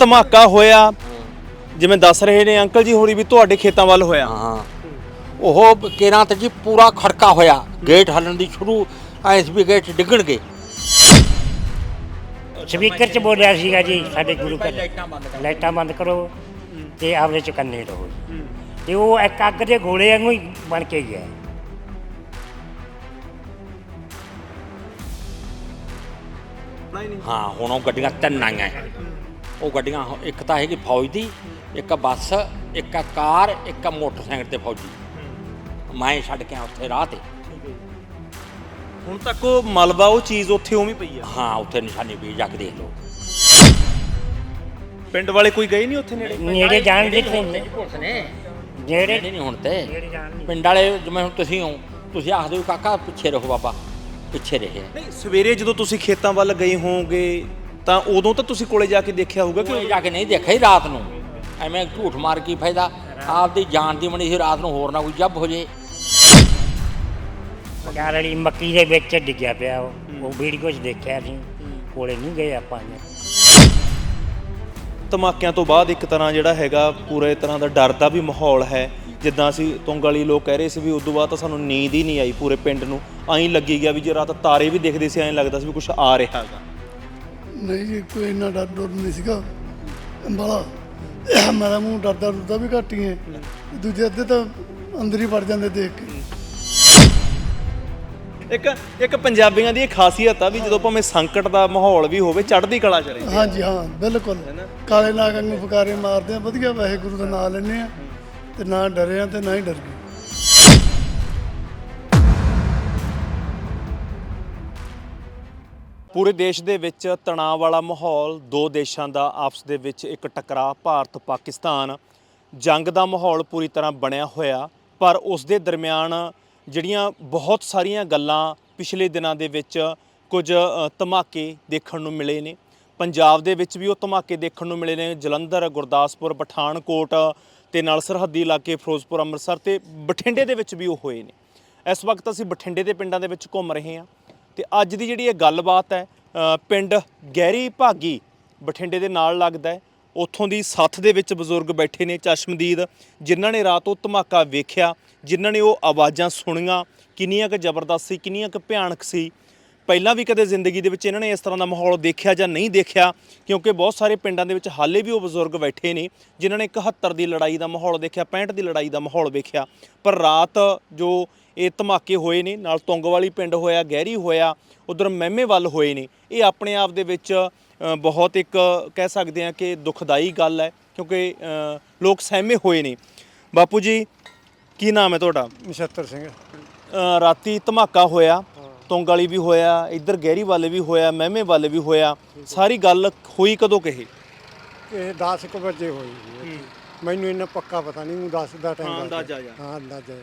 ਧਮਾਕਾ ਹੋਇਆ। ਜਿਵੇਂ ਦੱਸ ਰਹੇ ਨੇ ਅੰਕਲ ਜੀ ਹੋਰੀ ਵੀ ਤੁਹਾਡੇ ਖੇਤਾਂ ਵੱਲ ਹੋਇਆ। ਹਾਂ। ਉਹ ਕੇਰਾਂ ਤੇ ਜੀ ਪੂਰਾ ਖੜਕਾ ਹੋਇਆ। ਗੇਟ ਹੱਲਣ ਦੀ ਸ਼ੁਰੂ ਐਸ ਵੀ ਗੇਟ ਡਿੱਗਣਗੇ। ਸਪੀਕਰ 'ਚ ਬੋਲਿਆ ਸੀਗਾ ਜੀ ਸਾਡੇ ਗੁਰੂ ਘਰ। ਲਾਈਟਾਂ ਬੰਦ ਕਰੋ ਤੇ ਆਪਦੇ ਚੁਕੰਨੇ ਰਹੋ। ਜੀ। ਤੇ ਉਹ ਇੱਕ ਅੱਗ ਦੇ ਗੋਲੇ ਵਾਂਗੂ ਹੀ ਬਣ ਕੇ ਗਿਆ। ਹਾਂ ਹੁਣ ਉਹ ਗੱਡੀਆਂ ਤਿੰਨ ਆਈਆਂ। ਹੈ। ਉਹ ਗੱਡੀਆਂ ਇੱਕ ਤਾਂ ਹੈਗੀ ਫੌਜ ਦੀ ਇੱਕ ਬੱਸ ਇੱਕ ਕਾਰ ਇੱਕ ਮੋਟਰਸਾਈਕਲ ਤੇ ਫੌਜੀ। ਮੈਂ ਛੱਡ ਕੇ ਆ ਉੱਥੇ ਰਾਹ ਤੇ। ਹੁਣ ਤੱਕ ਉਹ ਮਲਬਾ ਉਹ ਚੀਜ਼ ਉੱਥੇ ਉਵੇਂ ਪਈ ਆ? ਹਾਂ ਉੱਥੇ ਨਿਸ਼ਾਨੀ ਵੀ ਜਾ ਕੇ ਦੇਖ ਲਓ। ਪਿੰਡ ਵਾਲੇ ਕੋਈ ਗਏ ਨਹੀਂ ਉੱਥੇ ਨੇੜੇ? ਨੇੜੇ ਜਾਣ ਦੇ ਨਹੀਂ ਪੁਲਿਸ ਨੇ। ਨੇੜੇ ਨਹੀਂ ਹੁਣ ਤੇ। ਪਿੰਡ ਵਾਲੇ ਜਿਵੇਂ ਹੁਣ ਤੁਸੀਂ ਹੋ ਤੁਸੀਂ ਆਖਦੇ ਹੋ ਕਾਕਾ ਪਿੱਛੇ ਰਹੋ ਬਾਬਾ ਪਿੱਛੇ ਰਹੇ ਨਹੀਂ ਸਵੇਰੇ ਜਦੋਂ ਤੁਸੀਂ ਖੇਤਾਂ ਵੱਲ ਗਏ ਹੋਵੋਗੇ ਤਾਂ ਉਦੋਂ ਤਾਂ ਤੁਸੀਂ ਕੋਲੇ ਜਾ ਕੇ ਦੇਖਿਆ ਹੋਊਗਾ ਕਿ ਜਾ ਕੇ ਨਹੀਂ ਦੇਖਿਆ ਹੀ ਰਾਤ ਨੂੰ। ਐਵੇਂ ਝੂਠ ਮਾਰ ਕੀ ਫਾਇਦਾ? ਆਪਦੀ ਜਾਨ ਦੀ ਬਣੀ ਸੀ ਰਾਤ ਨੂੰ ਹੋਰ ਨਾ ਕੋਈ ਜੱਬ ਹੋ ਜੇ। ਪਗਾਰ ਵਾਲੀ ਮੱਕੀ ਦੇ ਵਿੱਚ ਡਿੱਗਿਆ ਪਿਆ ਉਹ। ਉਹ ਵੀਡੀਓ 'ਚ ਦੇਖਿਆ ਸੀ ਕੋਲੇ ਨਹੀਂ ਗਏ ਆਪਾਂ ਨੇ ਧਮਾਕਿਆਂ ਤੋਂ ਬਾਅਦ ਇੱਕ ਤਰ੍ਹਾਂ ਜਿਹੜਾ ਹੈਗਾ ਪੂਰੇ ਤਰ੍ਹਾਂ ਦਾ ਡਰ ਦਾ ਵੀ ਮਾਹੌਲ ਹੈ। ਜਿੱਦਾਂ ਅਸੀਂ ਤੁੰਗ ਵਾਲੀ ਲੋਕ ਕਹਿ ਰਹੇ ਸੀ ਵੀ ਉਦੋਂ ਬਾਅਦ ਤਾਂ ਸਾਨੂੰ ਨੀਂਦ ਹੀ ਨਹੀਂ ਆਈ ਪੂਰੇ ਪਿੰਡ ਨੂੰ। ਐਂ ਲੱਗੀ ਗਿਆ ਵੀ ਜੇ ਰਾਤ ਤਾਰੇ ਵੀ ਦਿਖਦੇ ਸੀ ਐਂ ਲੱਗਦਾ ਸੀ ਵੀ ਕੁਝ ਆ ਰਿਹਾ ਹੈਗਾ। ਨਹੀਂ ਜੀ ਕੋਈ ਇੰਨਾ ਡਰ ਡਰ ਨਹੀਂ ਸੀਗਾ। ਬਾਲਾ ਮੇਰਾ ਮੂੰਹ ਡਰਦਾ ਡਰਦਾ ਵੀ ਘੱਟ ਹੀ ਹੈ। ਦੂਜੇ ਅੱਧੇ ਤਾਂ ਅੰਦਰ ਹੀ ਵੜ ਜਾਂਦੇ ਦੇਖ ਕੇ। ਇੱਕ ਇੱਕ ਪੰਜਾਬੀਆਂ ਦੀ ਇਹ ਖਾਸੀਅਤ ਆ ਵੀ ਜਦੋਂ ਭਾਵੇਂ ਸੰਕਟ ਦਾ ਮਾਹੌਲ ਵੀ ਹੋਵੇ ਚੜ੍ਹਦੀ ਕਲਾ ਚ ਹਾਂਜੀ ਹਾਂ ਬਿਲਕੁਲ। ਕਾਲੇ ਨਾਗ ਵਾਂਗੂ ਫੁਕਾਰੇ ਮਾਰਦੇ ਆ ਵਧੀਆ ਵੈਸੇ ਗੁਰੂ ਦਾ ਨਾਮ ਲੈਂਦੇ ਆ। ਤੇ ਨਾ ਡਰੇ ਆ ਤੇ ਨਾ ਹੀ ਡਰ ਗਏ। ਪੂਰੇ ਦੇਸ਼ ਦੇ ਵਿੱਚ ਤਣਾਅ ਵਾਲਾ ਮਾਹੌਲ, ਦੋ ਦੇਸ਼ਾਂ ਦਾ ਆਪਸ ਦੇ ਵਿੱਚ ਇੱਕ ਟਕਰਾਅ, ਭਾਰਤ ਪਾਕਿਸਤਾਨ। ਜੰਗ ਦਾ ਮਾਹੌਲ ਪੂਰੀ ਤਰ੍ਹਾਂ ਬਣਿਆ ਹੋਇਆ, ਪਰ ਉਸ ਦੇ ਦਰਮਿਆਨ ਜਿਹੜੀਆਂ ਬਹੁਤ ਸਾਰੀਆਂ ਗੱਲਾਂ ਪਿਛਲੇ ਦਿਨਾਂ ਦੇ ਵਿੱਚ ਕੁਝ ਧਮਾਕੇ ਦੇਖਣ ਨੂੰ ਮਿਲੇ ਨੇ। ਪੰਜਾਬ ਦੇ ਵਿੱਚ ਵੀ ਉਹ ਧਮਾਕੇ ਦੇਖਣ ਨੂੰ ਮਿਲੇ ਨੇ, ਜਲੰਧਰ, ਗੁਰਦਾਸਪੁਰ, ਪਠਾਨਕੋਟ ਤੇ ਨਾਲ ਸਰਹੱਦੀ ਇਲਾਕੇ ਫਿਰੋਜ਼ਪੁਰ, ਅੰਮ੍ਰਿਤਸਰ ਤੇ ਬਠਿੰਡੇ ਦੇ ਵਿੱਚ ਵੀ ਉਹ ਹੋਏ ਨੇ। ਇਸ ਵਕਤ ਅਸੀਂ ਬਠਿੰਡੇ ਦੇ ਪਿੰਡਾਂ ਦੇ ਵਿੱਚ ਘੁੰਮ ਰਹੇ ਹਾਂ। ਤੇ ਅੱਜ ਦੀ ਜਿਹੜੀ ਇਹ ਗੱਲਬਾਤ ਹੈ ਪਿੰਡ ਗਹਿਰੀ ਭਾਗੀ ਬਠਿੰਡੇ ਦੇ ਨਾਲ ਲੱਗਦਾ ਹੈ। ਉੱਥੋਂ ਦੀ ਸੱਥ ਦੇ ਵਿੱਚ ਬਜ਼ੁਰਗ ਬੈਠੇ ਨੇ ਚਸ਼ਮਦੀਦ, ਜਿਨ੍ਹਾਂ ਨੇ ਰਾਤ ਉਹ ਧਮਾਕਾ ਵੇਖਿਆ, ਜਿਨ੍ਹਾਂ ਨੇ ਉਹ ਆਵਾਜ਼ਾਂ ਸੁਣੀਆਂ, ਕਿੰਨੀਆਂ ਕੁ ਜ਼ਬਰਦਸਤ ਸੀ, ਕਿੰਨੀਆਂ ਕੁ ਭਿਆਨਕ ਸੀ। ਪਹਿਲਾਂ ਵੀ ਕਦੇ ਜ਼ਿੰਦਗੀ ਦੇ ਵਿੱਚ ਇਹਨਾਂ ਨੇ ਇਸ ਤਰ੍ਹਾਂ ਦਾ ਮਾਹੌਲ ਦੇਖਿਆ ਜਾਂ ਨਹੀਂ ਦੇਖਿਆ, ਕਿਉਂਕਿ ਬਹੁਤ ਸਾਰੇ ਪਿੰਡਾਂ ਦੇ ਵਿੱਚ ਹਾਲੇ ਵੀ ਉਹ ਬਜ਼ੁਰਗ ਬੈਠੇ ਨੇ, ਜਿਨ੍ਹਾਂ ਨੇ 71 ਦੀ ਲੜਾਈ ਦਾ ਮਾਹੌਲ ਦੇਖਿਆ 65 ਦੀ ਲੜਾਈ ਦਾ ਮਾਹੌਲ ਵੇਖਿਆ। ਪਰ ਰਾਤ ਜੋ ਇਹ ਧਮਾਕੇ ਹੋਏ ਨੇ ਨਾਲ ਤੁੰਗ ਵਾਲੀ ਪਿੰਡ ਹੋਇਆ ਗਹਿਰੀ ਹੋਇਆ ਉਧਰ ਮਹਿਮੇ ਵੱਲ ਹੋਏ ਨੇ। ਇਹ ਆਪਣੇ ਆਪ ਦੇ ਵਿੱਚ ਬਹੁਤ ਇੱਕ ਕਹਿ ਸਕਦੇ ਹਾਂ ਕਿ ਦੁਖਦਾਈ ਗੱਲ ਹੈ ਕਿਉਂਕਿ ਲੋਕ ਸਹਿਮੇ ਹੋਏ ਨੇ। ਬਾਪੂ ਜੀ ਕੀ ਨਾਮ ਹੈ ਤੁਹਾਡਾ? ਨਛੱਤਰ ਸਿੰਘ। ਰਾਤੀ ਧਮਾਕਾ ਹੋਇਆ ਤੁੰਗ ਵਾਲੀ ਵੀ ਹੋਇਆ ਇੱਧਰ ਗਹਿਰੀ ਵਾਲੇ ਵੀ ਹੋਇਆ ਮਹਿਮੇ ਵਾਲੇ ਵੀ ਹੋਇਆ। ਸਾਰੀ ਗੱਲ ਹੋਈ ਕਦੋਂ ਕਹੇ? ਇਹ 10 ਕੁ ਵਜੇ ਹੋਈ। ਮੈਨੂੰ ਇੰਨਾ ਪੱਕਾ ਪਤਾ ਨਹੀਂ ਉਹ 10 ਦਾ ਟਾਈਮ ਹਾਂ, ਅੰਦਾਜ਼ਾ। ਹਾਂ ਅੰਦਾਜ਼ਾ।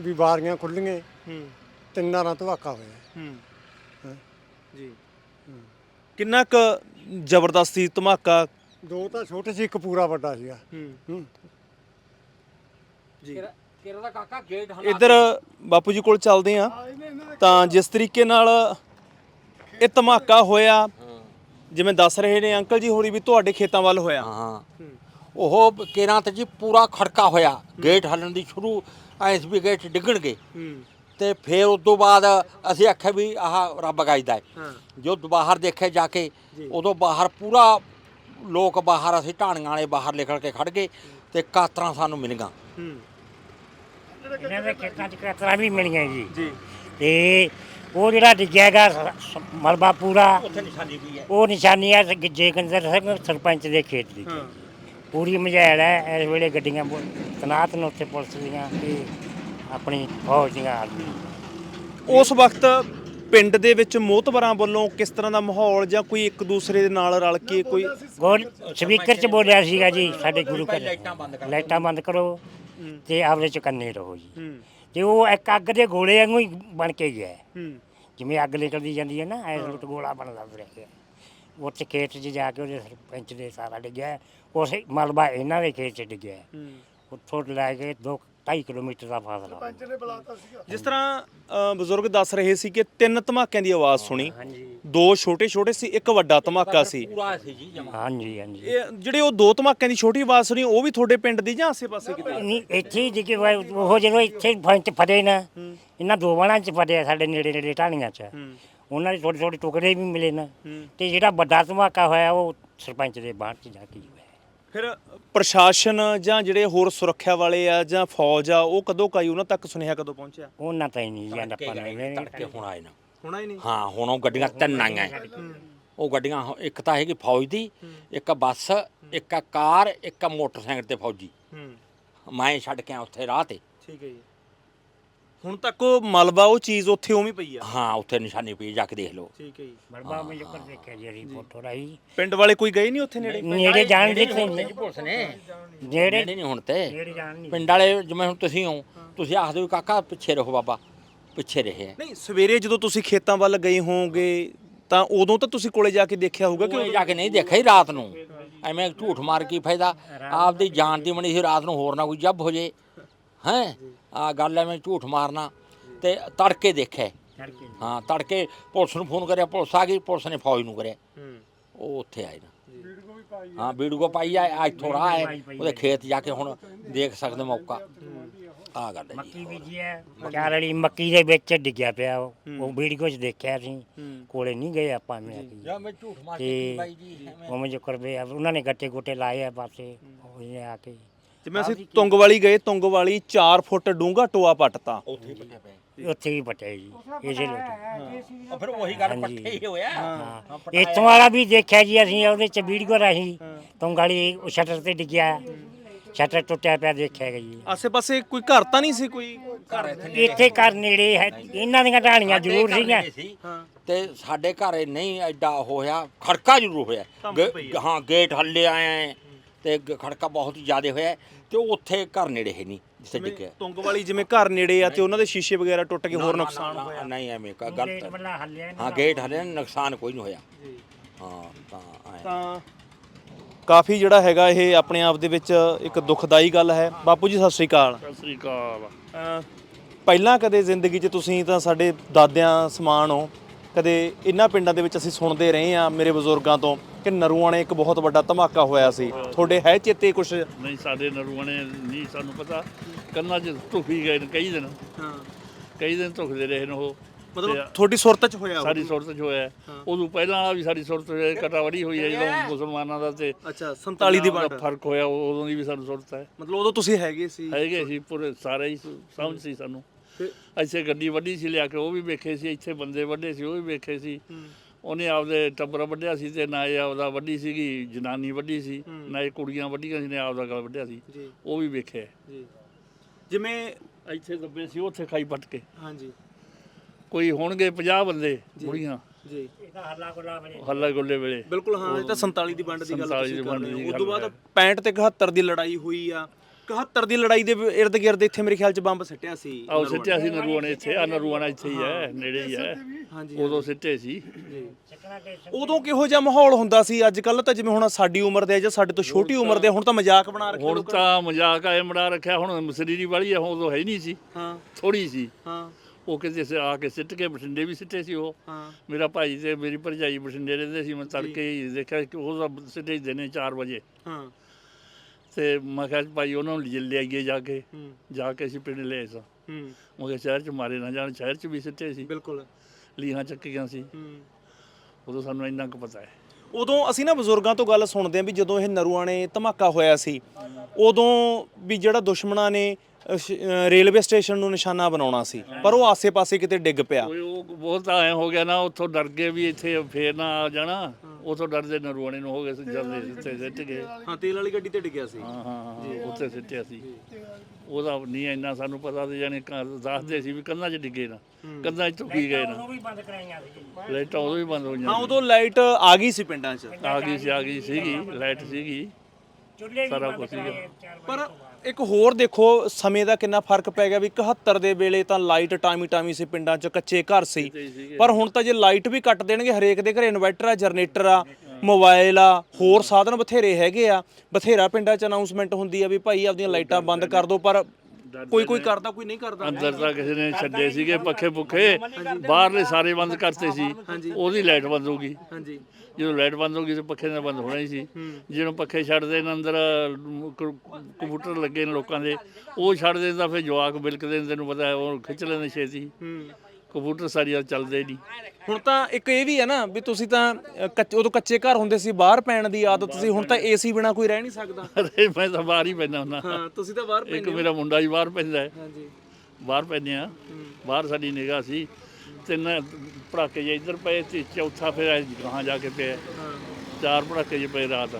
ਵੀ ਬਾਰੀਆਂ ਖੁੱਲੀਆਂ ਹੂੰ। ਤਿੰਨਾਂ ਰਾਂ ਧਵਾਕਾ ਹੋਇਆ ਹੂੰ। ਜੀ। ਕਿੰਨਾ ਕੁ ਜ਼ਬਰਦਸਤੀ ਧਮਾਕਾ? ਦੋ ਤਾਂ ਛੋਟੇ ਸੀ ਇੱਕ ਪੂਰਾ ਵੱਡਾ ਸੀਗਾ। ਹੂੰ। ਹੂੰ। ਜੀ। ਤੇਰਾ ਦਾ ਕਾਕਾ? ਗੇਟ ਇੱਧਰ ਬਾਪੂ ਜੀ ਕੋਲ ਚੱਲਦੇ ਆ। ਤਾਂ ਜਿਸ ਤਰੀਕੇ ਨਾਲ ਇਹ ਧਮਾਕਾ ਹੋਇਆ ਜਿਵੇਂ ਦੱਸ ਰਹੇ ਨੇ ਅੰਕਲ ਜੀ ਹੋਰੀ ਵੀ ਤੁਹਾਡੇ ਖੇਤਾਂ ਵੱਲ ਹੋਇਆ। ਹਾਂ। ਉਹ ਕੇਰਾਂ ਤੇ ਜੀ ਪੂਰਾ ਖੜਕਾ ਹੋਇਆ। ਗੇਟ ਹੱਲਣ ਦੀ ਸ਼ੁਰੂ ਐਸ ਵੀ ਗੇਟ ਡਿੱਗਣਗੇ। ਹੂੰ। ਤੇ ਫਿਰ ਉਸ ਤੋਂ ਬਾਅਦ ਅਸੀਂ ਆਖਿਆ ਵੀ ਆਹ ਰੱਬ ਗਾਇਦਾ ਹੈ। ਹਾਂ। ਜੋ ਬਾਹਰ ਦੇਖਿਆ ਜਾ ਕੇ ਉਦੋਂ ਬਾਹਰ ਪੂਰਾ ਲੋਕ ਬਾਹਰ ਅਸੀਂ ਢਾਣੀਆਂ ਵਾਲੇ ਬਾਹਰ ਨਿਕਲ ਕੇ ਖੜ ਗਏ ਤੇ ਕਾਤਰਾਂ ਸਾਨੂੰ ਮਿਲ ਗਈਆਂ। ਹੂੰ। ਇਹਨਾਂ ਦੇ ਖੇਤਾਂ 'ਚ ਕਤਰਾ ਵੀ ਮਿਲੀਆਂ ਜੀ। ਜੀ। ਤੇ ਉਹ ਜਿਹੜਾ ਡਿੱਗਿਆਗਾ ਮਲਬਾ ਪੂਰਾ ਉੱਥੇ ਨਿਸ਼ਾਨੀ ਵੀ ਹੈ। ਉਹ ਨਿਸ਼ਾਨੀ ਹੈ ਸਿੰਘ ਸਰਪੰਚ ਦੇ ਖੇਤ ਦੀ। ਹਾਂ। ਪੂਰੀ ਮਝੈਲ ਹੈ। ਇਸ ਵੇਲੇ ਗੱਡੀਆਂ ਤੈਨਾਤ ਨੇ ਉੱਥੇ ਪੁਲਿਸ ਦੀਆਂ ਤੇ ਆਪਣੀ ਫੌਜ ਦੀਆਂ ਆਦਮੀ। ਉਸ ਵਕਤ ਪਿੰਡ ਦੇ ਵਿੱਚ ਮੋਤਬਰਾਂ ਵੱਲੋਂ ਕਿਸ ਤਰ੍ਹਾਂ ਦਾ ਮਾਹੌਲ ਜਾਂ ਕੋਈ ਇੱਕ ਦੂਸਰੇ ਦੇ ਨਾਲ ਰਲ ਕੇ ਕੋਈ ਗੋਲ ਸਪੀਕਰ 'ਚ ਬੋਲਿਆ ਸੀਗਾ ਜੀ ਸਾਡੇ ਗੁਰੂ ਘਰ। ਲਾਈਟਾਂ ਬੰਦ ਕਰੋ। ਤੇ ਆਪਦੇ ਚੁਕੰਨੇ ਰਹੋ ਜੀ। ਤੇ ਉਹ ਇੱਕ ਅੱਗ ਦੇ ਗੋਲੇ ਵਾਂਗੂ ਹੀ ਬਣ ਕੇ ਗਿਆ। ਜਿਵੇਂ ਅੱਗ ਨਿਕਲਦੀ ਜਾਂਦੀ ਹੈ ਨਾ ਐਸ ਲੁੱਟ ਗੋਲਾ ਬਣਦਾ ਫਿਰਿਆ ਉੱਥੇ ਖੇਤ 'ਚ ਜਾ ਕੇ ਉਹਦੇ ਸਰਪੰਚ ਦੇ ਸਾਰਾ ਡਿੱਗਿਆ ਉਸ ਮਲਬਾ ਇਹਨਾਂ ਦੇ ਖੇਤ 'ਚ ਡਿੱਗਿਆ ਉੱਥੋਂ ਲੈ ਕੇ ਦੋ 2.5 ਕਿਲੋਮੀਟਰ ਦਾ ਫਾਸਲਾ ਪੰਚ ਨੇ ਬੁਲਾਤਾ ਸੀਗਾ। ਜਿਸ ਤਰ੍ਹਾਂ ਅ, ਬਜ਼ੁਰਗ ਦੱਸ ਰਹੇ ਸੀ ਕਿ ਤਿੰਨ ਧਮਾਕਿਆਂ ਦੀ ਆਵਾਜ਼ ਸੁਣੀ। ਹਾਂਜੀ। ਦੋ ਛੋਟੇ ਛੋਟੇ ਸੀ ਇੱਕ ਵੱਡਾ ਧਮਾਕਾ ਸੀ। ਪੂਰਾ ਸੀ ਜੀ ਜਮਾ। ਹਾਂਜੀ ਹਾਂਜੀ। ਇਹ ਜਿਹੜੇ ਉਹ ਦੋ ਧਮਾਕਿਆਂ ਦੀ ਛੋਟੀ ਆਵਾਜ਼ ਸੁਣੀ ਉਹ ਵੀ ਤੁਹਾਡੇ ਪਿੰਡ ਦੀ ਜਾਂ ਆਸੇ-ਪਾਸੇ ਕਿਤੇ? ਨਹੀਂ ਇੱਥੇ ਹੀ ਜਿੱਕੇ ਉਹ ਜਦੋਂ ਇੱਥੇ ਫੰਚ ਫੜੇ ਨਾ ਇਹਨਾਂ ਦੋ ਬਾਣਾਂ ਚ ਫੜੇ ਆ ਸਾਡੇ ਨੇੜੇ ਨੇੜੇ ਢਾਣੀਆਂ ਚ। ਉਹਨਾਂ ਦੇ ਛੋਟੇ ਛੋਟੇ ਟੁਕੜੇ ਵੀ ਮਿਲੇ ਨਾ। ਤੇ ਜਿਹੜਾ ਵੱਡਾ ਧਮਾਕਾ ਹੋਇਆ ਉਹ ਸਰਪੰਚ ਦੇ ਬਾਹਰ ਚ ਜਾ ਕੇ ਹੀ ਹੋਇਆ। ਫਿਰ ਪ੍ਰਸ਼ਾਸਨ ਜਾਂ ਜਿਹੜੇ ਹੋਰ ਸੁਰੱਖਿਆ ਵਾਲੇ ਆ ਜਾਂ ਫੌਜ ਆ ਉਹ ਕਦੋਂ ਕਾਈ ਉਹਨਾਂ ਤੱਕ ਸੁਨੇਹਾ ਕਦੋਂ ਪਹੁੰਚਿਆ? ਉਹਨਾਂ ਤਾਂ ਹੀ ਨਹੀਂ ਜਾਂਦਾ ਆਪਾਂ ਗਏ, ਨੂੰ ਤੜਕੇ ਹੁਣ ਆਏ ਨਾ। ਹੋਣਾ ਹੀ ਨਹੀਂ? ਹਾਂ ਹੁਣ ਉਹ ਗੱਡੀਆਂ ਤਿੰਨ ਆਈਆਂ। ਉਹ ਗੱਡੀਆਂ ਇੱਕ ਤਾਂ ਹੈਗੀ ਫੌਜ ਦੀ ਇੱਕ ਬੱਸ ਇੱਕ ਕਾਰ ਇੱਕ ਮੋਟਰਸਾਈਕਲ ਤੇ ਫੌਜੀ। ਹੂੰ। ਮੈਂ ਛੱਡ ਕੇ ਆ ਉੱਥੇ ਰਾਹ ਤੇ। ਠੀਕ ਹੈ ਜੀ। ਹੁਣ ਤੱਕ ਉਹ ਮਲਬਾ ਉਹ ਚੀਜ਼ ਉੱਥੇ ਉਵੇਂ ਪਈ ਆ। ਹਾਂ ਉੱਥੇ ਨਿਸ਼ਾਨੀ ਪਈ ਜਾ ਕੇ ਦੇਖ ਲਓ। ਠੀਕ ਹੈ ਜੀ। ਬੜਬਾ ਮੈਂ ਜੋ ਕਰ ਦੇਖਿਆ ਜਿਹੜੀ ਫੋਟੋ ਰਾਈ ਪਿੰਡ ਵਾਲੇ ਕੋਈ ਗਏ ਨਹੀਂ ਉੱਥੇ ਨੇੜੇ? ਨੇੜੇ ਜਾਣ ਦੇ ਨਹੀਂ ਪੁਲਿਸ ਨੇ। ਨੇੜੇ ਨੇੜੇ ਨਹੀਂ ਹੁਣ ਤੇ। ਨੇੜੇ ਜਾਣ ਨਹੀਂ। ਪਿੰਡ ਵਾਲੇ ਜਿਵੇਂ ਹੁਣ ਤੁਸੀਂ ਹੋ ਤੁਸੀਂ ਆਖਦੇ ਹੋ ਕਾਕਾ ਪਿੱਛੇ ਰਹੋ ਬਾਬਾ ਪਿੱਛੇ ਰਹੇ। ਨਹੀਂ ਸਵੇਰੇ ਜਦੋਂ ਤੁਸੀਂ ਖੇਤਾਂ ਵੱਲ ਗਏ ਹੋਵੋਗੇ ਤਾਂ ਉਦੋਂ ਤਾਂ ਤੁਸੀਂ ਕੋਲੇ ਜਾ ਕੇ ਦੇਖਿਆ ਹੋਊਗਾ ਕਿ ਉਹ ਜਾ ਕੇ ਨਹੀਂ ਦੇਖਿਆ ਹੀ ਰਾਤ ਨੂੰ। ਐਵੇਂ ਝੂਠ ਮਾਰ ਕੀ ਫਾਇਦਾ? ਆਪਦੀ ਜਾਨ ਦੀ ਬਣੀ ਸੀ ਰਾਤ ਨੂੰ ਹੋਰ ਨਾ ਕੋਈ ਜੱਬ ਹੋ ਜੇ। ਹੈ? ਆ ਗੱਲ ਐਵੇਂ ਝੂਠ ਮਾਰਨਾ ਤੇ ਤੜਕੇ ਦੇਖਿਆ ਹਾਂ ਤੜਕੇ ਪੁਲਿਸ ਨੂੰ ਫੋਨ ਕਰਿਆ ਪੁਲਿਸ ਆ ਗਈ ਪੁਲਿਸ ਨੇ ਫੌਜ ਨੂੰ ਕਰਿਆ। ਉਹ ਉੱਥੇ ਆਏ ਨਾ। ਹਾਂ। ਵੀਡੀਓ ਪਾਈ ਆ ਅੱਜ ਥੋੜਾ ਹੈ ਉਹਦੇ ਖੇਤ ਜਾ ਕੇ ਹੁਣ ਦੇਖ ਸਕਦੇ ਮੌਕਾ। ਆ ਗੱਲ ਹੈ ਜੀ। ਮੱਕੀ ਬੀਜੀ ਹੈ ਚਾਰ ਵਾਲੀ ਮੱਕੀ ਦੇ ਵਿੱਚ ਡਿੱਗਿਆ ਪਿਆ ਉਹ। ਉਹ ਵੀਡੀਓ 'ਚ ਦੇਖਿਆ ਸੀ ਕੋਲੇ ਨਹੀਂ ਗਏ ਆਪਾਂ ਮੈਂ ਜਾਂ। ਮੈਂ ਝੂਠ ਮਾਰ ਤੇ ਉਹ ਮੈਂ ਜੋ ਕਰਵੇ ਉਹਨਾਂ ਨੇ ਗੱਟੇ ਗੋਟੇ ਲਾਏ ਆ ਪਾਸੇ ਉਹਨੇ ਆ ਕੇ। ਜਿਵੇਂ ਅਸੀਂ ਤੁੰਗ ਵਾਲੀ ਗਏ ਤੁੰਗ ਵਾਲੀ 4 ਫੁੱਟ ਡੂੰਘਾ ਟੋਆ ਪੱਟਤਾ। ਉੱਥੇ ਹੀ ਪੱਟਿਆ ਪਿਆ ਉੱਥੇ ਹੀ ਪਟਿਆ ਜੀ ਇਸੇ ਲੋਟ ਫਿਰ ਉਹੀ ਗੱਲ। ਪੱਟੇ ਹੀ ਹੋਇਆ। ਹਾਂ। ਇੱਥੋਂ ਵਾਲਾ ਵੀ ਦੇਖਿਆ ਜੀ ਅਸੀਂ ਉਹਦੇ ਚ ਵੀਡੀਓ ਰਾਹੀਂ ਤੁੰਗਾਲੀ ਉਹ ਸ਼ਟਰ ਤੇ ਡਿੱਗਿਆ। ਸ਼ਟਰ ਟੁੱਟਿਆ ਪਿਆ ਦੇਖਿਆ ਜੀ। ਆਸੇ-ਪਾਸੇ ਕੋਈ ਘਰ ਤਾਂ ਨਹੀਂ ਸੀ ਕੋਈ? ਘਰ ਇੱਥੇ ਇੱਥੇ ਘਰ ਨੇੜੇ ਹੈ ਇਹਨਾਂ ਦੀਆਂ ਢਾਣੀਆਂ ਜ਼ਰੂਰ ਸੀਗੀਆਂ। ਤੇ ਸਾਡੇ ਘਰੇ ਨਹੀਂ ਐਡਾ ਹੋਇਆ ਖੜਕਾ ਜ਼ਰੂਰ ਹੋਇਆ। ਗੇ- ਹਾਂ। ਗੇਟ ਹੱਲੇ ਆਏ ਤੇ ਗ- ਖੜਕਾ ਬਹੁਤ ਹੀ ਜ਼ਿਆਦਾ ਹੋਇਆ ਤੇ ਉੱਥੇ ਘਰ ਨੇੜੇ ਹੈ ਨਹੀਂ ਜਿੱਥੇ ਡਿੱਗਿਆ ਤੁੰਗ ਵਾਲੀ ਜਿਵੇਂ ਘਰ ਨੇੜੇ ਆ ਤੇ ਉਹਨਾਂ ਦੇ ਸ਼ੀਸ਼ੇ ਵਗੈਰਾ ਟੁੱਟ ਕੇ ਹੋਰ ਨੁਕਸਾਨ ਹੋਇਆ। ਨਹੀਂ ਐਵੇਂ ਕ- ਗਲਤ ਹੱਲਿਆ। ਹਾਂ ਗੇਟ ਹੱਲੇ ਨੁਕਸਾਨ ਕੋਈ ਨਹੀਂ ਹੋਇਆ। ਹਾਂ ਤਾਂ ਆਏਂ। ਤਾਂ ਕਾਫੀ ਜਿਹੜਾ ਹੈਗਾ ਇਹ ਆਪਣੇ ਆਪ ਦੇ ਵਿੱਚ ਇੱਕ ਦੁਖਦਾਈ ਗੱਲ ਹੈ। ਬਾਪੂ ਜੀ ਸਤਿ ਸ੍ਰੀ ਅਕਾਲ। ਸਤਿ ਸ੍ਰੀ ਅਕਾਲ। ਅਹ ਪਹਿਲਾਂ ਕਦੇ ਜ਼ਿੰਦਗੀ 'ਚ ਤੁਸੀਂ ਤਾਂ ਸਾਡੇ ਦਾਦਿਆਂ ਸਮਾਨ ਹੋ ਕਦੇ ਇਹਨਾਂ ਪਿੰਡਾਂ ਦੇ ਵਿੱਚ ਅਸੀਂ ਸੁਣਦੇ ਰਹੇ ਆ ਮੇਰੇ ਬਜ਼ੁਰਗਾਂ ਤੋਂ ਕਿ ਨਰੂਆਂ ਨੇ ਇੱਕ ਬਹੁਤ ਵੱਡਾ ਧਮਾਕਾ ਹੋਇਆ ਸੀ। ਤੁਹਾਡੇ ਹੈ ਚੇਤੇ ਕੁਝ ਨਹੀਂ ਸਾਡੇ ਨਰੂਆਂ ਨੇ ਨਹੀਂ ਸਾਨੂੰ ਪਤਾ। ਕੰਨਾਂ 'ਚ ਧੁਖੀ ਗਏ ਨੇ ਕਈ ਦਿਨ। ਹਾਂ। ਕਈ ਦਿਨ ਧੁਖਦੇ ਰਹੇ ਨੇ ਉਹ। ਮਤਲਬ ਤੁਹਾਡੀ ਸੁਰਤ 'ਚ ਹੋਇਆ? ਸਾਡੀ ਸੁਰਤ 'ਚ ਹੋਇਆ। ਉਦੋਂ ਪਹਿਲਾਂ ਵਾਲਾ ਵੀ ਸਾਡੀ ਸੁਰਤ 'ਚ ਕਟਾਵੜੀ ਹੋਈ ਹੈ ਜਦੋਂ ਮੁਸਲਮਾਨਾਂ ਦਾ ਤੇ ਅੱਛਾ 47 ਦੀ ਦਾ ਵੰਡ ਫ਼ਰਕ ਹੋਇਆ ਉਦੋਂ ਦੀ ਵੀ ਸਾਨੂੰ ਸੁਰਤ ਹੈ। ਮਤਲਬ ਉਦੋਂ ਤੁਸੀਂ ਹੈਗੇ ਸੀ। ਹੈਗੇ ਸੀ ਪੂਰੇ ਸਾਰੇ ਹੀ ਸਮਝ ਸੀ ਸਾਨੂੰ। ਇੱਥੇ ਗੱਡੀ ਵੱਡੀ ਸੀ ਲਿਆ ਕੇ ਉਹ ਵੀ ਵੇਖੇ ਸੀ ਇੱਥੇ ਬੰਦੇ ਵੱਡੇ ਸੀ ਉਹ ਵੀ ਵੇਖੇ ਸੀ। ਉਹਨੇ ਆਪਦੇ ਟੱਬਰ ਵੱਢਿਆ ਸੀ ਤੇ ਨਾ ਇਹ ਆਪਦਾ ਵੱਡੀ ਸੀਗੀ ਜਨਾਨੀ ਵੱਡੀ ਸੀ ਨਾ ਇਹ ਕੁੜੀਆਂ ਵੱਡੀਆਂ ਸੀ ਨੇ ਆਪਦਾ ਗਲ ਵੱਢਿਆ ਸੀ। ਉਹ ਵੀ ਵੇਖਿਆ। ਜੀ। ਜਿਵੇਂ ਇੱਥੇ ਦੱਬੇ ਸੀ ਉੱਥੇ ਖਾਈ ਪੱਟ ਕੇ। ਹਾਂਜੀ। ਕੋਈ ਹੋਣਗੇ 50 ਬੰਦੇ ਬੁੜੀਆਂ। ਜੀ। ਇਹਦਾ ਹੱਲਾ ਗੁੱਲਾ ਵੇਲੇ। ਹੱਲਾ ਗੁੱਲੇ ਵੇਲੇ ਬਿਲਕੁਲ ਹਾਂ ਇਹ ਤਾਂ 47 ਦੀ ਵੰਡ ਦੀ ਗੱਲ 47 ਤੁਸੀਂ ਦੀ ਕਰ ਵੰਡ ਰਹੇ ਹੋ। ਦੀ ਉਸ ਤੋਂ ਬਾਅਦ 65 ਤੇ 71 ਦੀ ਲੜਾਈ ਹੋਈ ਆ। 71 ਦੀ ਲੜਾਈ ਦੇ ਇਰਦ ਗਿਰਦ ਇੱਥੇ ਮੇਰੇ ਖਿਆਲ 'ਚ ਬੰਬ ਸਿੱਟਿਆ ਸੀ ਆਓ ਸਿੱਟਿਆ ਸੀ ਨਰੂਆਣੇ ਇੱਥੇ ਆ ਨਰੂਆਣਾ ਇੱਥੇ ਹੀ ਹੈ ਨੇੜੇ ਹੀ ਹੈ। ਹਾਂਜੀ ਉਦੋਂ ਸਿੱਟੇ ਸੀ। ਕਿ ਉਦੋਂ ਕਿਹੋ ਜਿਹਾ ਮਾਹੌਲ ਹੁੰਦਾ ਸੀ? ਅੱਜ ਕੱਲ ਤਾਂ ਜਿਵੇਂ ਹੁਣ ਸਾਡੀ ਉਮਰ ਦੇ ਜਾਂ ਸਾਡੇ ਤੋਂ ਛੋਟੀ ਉਮਰ ਦੇ ਹੁਣ ਤਾਂ ਮਜ਼ਾਕ ਬਣਾ ਰੱਖਿਆ ਹੁਣ ਤਾਂ ਮਜ਼ਾਕ ਆਏ ਮੜਾ ਰੱਖਿਆ ਹੁਣ ਮਸਰੀਰੀ ਵਾਲੀ ਹੈ ਉਦੋਂ ਹੈ ਹੀ ਨਹੀਂ ਸੀ। ਨੇ। ਹਾਂ। ਥੋੜੀ ਸੀ। ਹਾਂ। ਉਹ ਕਿਸੇ ਸੇ ਆ ਕੇ ਸਿੱਟ ਕੇ ਬਠਿੰਡੇ ਵੀ ਸਿੱਟੇ ਸੀ ਉਹ। ਹਾਂ। ਮੇਰਾ ਭਾਈ ਤੇ ਮੇਰੀ ਭਰਜਾਈ ਬਠਿੰਡੇ ਰਹਿੰਦੇ ਸੀ ਮੈਂ ਤੜਕੇ ਹੀ ਦੇਖਿਆ ਕਿ ਉਹ ਸਿੱਟੇ ਦਿਨੇ 4 ਵਜੇ। ਹਾਂ। ਤੇ ਮੈਂ ਕਿਹਾ ਭਾਈ ਉਹਨਾਂ ਨੂੰ ਲੈ ਲਿਆਈਏ ਜਾ ਕੇ। ਹੂੰ। ਜਾ ਕੇ ਅਸੀਂ ਪਿੰਡ ਲੈ ਸਾਂ। ਹੂੰ। ਉਹ ਕਿਹਾ ਸ਼ਹਿਰ ਚ ਮਾਰੇ ਨਾ ਜਾਣ ਸ਼ਹਿਰ ਚ ਵੀ ਸਿੱਟੇ ਸੀ। ਬਿਲਕੁਲ। ਲੀਹਾਂ ਚੱਕੀਆਂ ਸੀ। ਹੂੰ। ਉਦੋਂ ਸਾਨੂੰ ਇੰਨਾ ਕੁ ਪਤਾ ਹੈ। ਉਦੋਂ ਅਸੀਂ ਨਾ ਬਜ਼ੁਰਗਾਂ ਤੋਂ ਗੱਲ ਸੁਣਦੇ ਆਂ ਵੀ ਜਦੋਂ ਇਹ ਨਰੂਆਣੇ ਧਮਾਕਾ ਹੋਇਆ ਸੀ ਉਦੋਂ ਵੀ ਜਿਹੜਾ ਦੁਸ਼ਮਣਾਂ ਨੇ ਅਹ, ਸ਼- ਅਹ, ਰੇਲਵੇ ਸਟੇਸ਼ਨ ਨੂੰ ਨਿਸ਼ਾਨਾ ਬਣਾਉਣਾ ਸੀ ਪਰ ਉਹ ਆਸੇ-ਪਾਸੇ ਕਿਤੇ ਡਿੱਗ ਪਿਆ। ਕੋਈ ਉਹ ਬਹੁਤ ਐ ਹੋ ਗਿਆ ਨਾ ਉੱਥੋਂ ਡਰ ਗਏ ਵੀ ਇੱਥੇ ਫੇਰ ਨਾ ਆ ਜਾਣਾ। ਉੱਥੋਂ ਡਰਦੇ ਨਰੂਆਣੇ ਨੂੰ ਹੋ ਗਏ ਸੀ ਜਲਦੇ ਸਿੱਟੇ ਸਿੱਟ ਗਏ। ਹਾਂ ਤੇਲ ਵਾਲੀ ਗੱਡੀ ਤੇ ਡਿੱਗਿਆ ਸੀ। ਹਾਂ ਹਾਂ ਹਾਂ ਉੱਥੇ ਸਿੱਟਿਆ ਸੀ। ਉਹਦਾ ਨਹੀਂ ਇੰਨਾ ਸਾਨੂੰ ਪਤਾ ਤੇ ਜਾਨੀ ਘਰ ਦੱਸਦੇ ਸੀ ਵੀ ਕੰਧਾਂ 'ਚ ਡਿੱਗੇ ਨਾ ਕੰਧਾਂ 'ਚ ਝੁਕੀ ਗਏ ਨਾ। ਉਹ ਵੀ ਬੰਦ ਕਰਾਈਆਂ ਸੀ। ਲਾਈਟਾਂ ਉਦੋਂ ਵੀ ਬੰਦ ਹੋ ਉਦੋਂ ਲਾਈਟ ਆ ਗਈ ਸੀ ਪਿੰਡਾਂ 'ਚ। ਆ ਗਈ ਸੀ ਆ ਗਈ ਸੀਗੀ ਲਾਈਟ ਸੀਗੀ। ਚੁੱਲ੍ਹੇ ਵੀ ਸਾਰਾ ਬੰਦ ਕੁਛ ਸੀਗਾ। ਕਰਾਏ ਚਾਰ ਪਰ ਇੱਕ ਹੋਰ ਦੇਖੋ ਸਮੇਂ ਦਾ ਕਿੰਨਾ ਫ਼ਰਕ ਪੈ ਗਿਆ ਵੀ 71 ਦੇ ਵੇਲੇ ਤਾਂ ਲਾਈਟ ਟਾਈਮੀ ਟਾਈਮੀ ਸੀ ਪਿੰਡਾਂ 'ਚ ਕੱਚੇ ਘਰ ਸੀ। ਪਰ ਹੁਣ ਤਾਂ ਜੇ ਲਾਈਟ ਵੀ ਕੱਟ ਦੇਣਗੇ ਹਰੇਕ ਦੇ ਘਰੇ ਇਨਵਰਟਰ ਆ ਜਨਰੇਟਰ ਆ ਮੋਬਾਈਲ ਆ ਹੋਰ ਸਾਧਨ ਬਥੇਰੇ ਹੈਗੇ ਆ। ਬਥੇਰਾ ਪਿੰਡਾਂ 'ਚ ਅਨਾਉਂਸਮੈਂਟ ਹੁੰਦੀ ਆ ਵੀ ਭਾਈ ਆਪਦੀਆਂ ਲਾਈਟਾਂ ਬੰਦ ਕਰ ਦਿਓ ਪਰ ਕੋਈ ਕੋਈ ਕਰਦਾ ਕੋਈ ਨਹੀਂ ਕਰਦਾ। ਅੰਦਰ ਤਾਂ ਕਿਸੇ ਨੇ ਛੱਡੇ ਸੀਗੇ ਪੱਖੇ ਪੁੱਖੇ। ਬਾਹਰਲੇ ਸਾਰੇ ਬੰਦ ਕਰਤੇ ਸੀ। ਉਹਦੀ ਲਾਈਟ ਬੰਦ ਹੋ ਗਈ। ਹਾਂਜੀ। ਜਦੋਂ ਲਾਈਟ ਬੰਦ ਹੋ ਗਈ ਤੇ ਪੱਖੇ ਨੇ ਬੰਦ ਹੋਣਾ ਹੀ ਸੀ। ਜਦੋਂ ਪੱਖੇ ਛੱਡਦੇ ਨੇ ਅੰਦਰ ਕੰਪਿਊਟਰ ਲੱਗੇ ਨੇ ਲੋਕਾਂ ਦੇ ਉਹ ਛੱਡ ਦੇ ਤਾਂ ਫਿਰ ਜਵਾਕ ਬਿਲਕਦੇ ਨੇ ਤੈਨੂੰ ਪਤਾ ਉਹ ਖਿੱਚ ਲੈਂਦੇ ਛੇਤੀ। ਕੰਪਿਊਟਰ ਰਾਤ ਚੱਲਦੇ ਨਹੀਂ। ਹੁਣ ਤਾਂ ਇੱਕ ਇਹ ਵੀ ਹੈ ਨਾ ਵੀ ਤੁਸੀਂ ਤਾਂ ਅ, ਕੱਚੇ ਉਦੋਂ ਕੱਚੇ ਘਰ ਹੁੰਦੇ ਸੀ ਬਾਹਰ ਪੈਣ ਦੀ ਆਦਤ ਸੀ ਹੁਣ ਤਾਂ ਏਸੀ ਬਿਨਾ ਕੋਈ ਰਹਿ ਨਹੀਂ ਸਕਦਾ। ਅਰੇ ਮੈਂ ਤਾਂ ਬਾਹਰ ਹੀ ਪੈਂਦਾ ਹੁੰਦਾ। ਹਾਂ ਤੁਸੀਂ ਤਾਂ ਬਾਹਰ ਇੱਕ ਮੇਰਾ ਮੁੰਡਾ ਹੀ ਬਾਹਰ ਪੈਂਦਾ ਹੈ। ਹਾਂਜੀ। ਬਾਹਰ ਪੈਂਦੇ ਆ ਬਾਹਰ ਸਾਡੀ ਨਿਗਾਹ ਸੀ। ਤਿੰਨ ਭੜਾਕੇ ਜੇ ਇੱਧਰ ਪਏ ਤੇ ਚੌਥਾ ਫਿਰ ਗਾਹਾਂ ਜਾ ਕੇ ਪਿਆ। ਚਾਰ ਭੜਾਕੇ ਜੇ ਪਏ ਰਾਤ।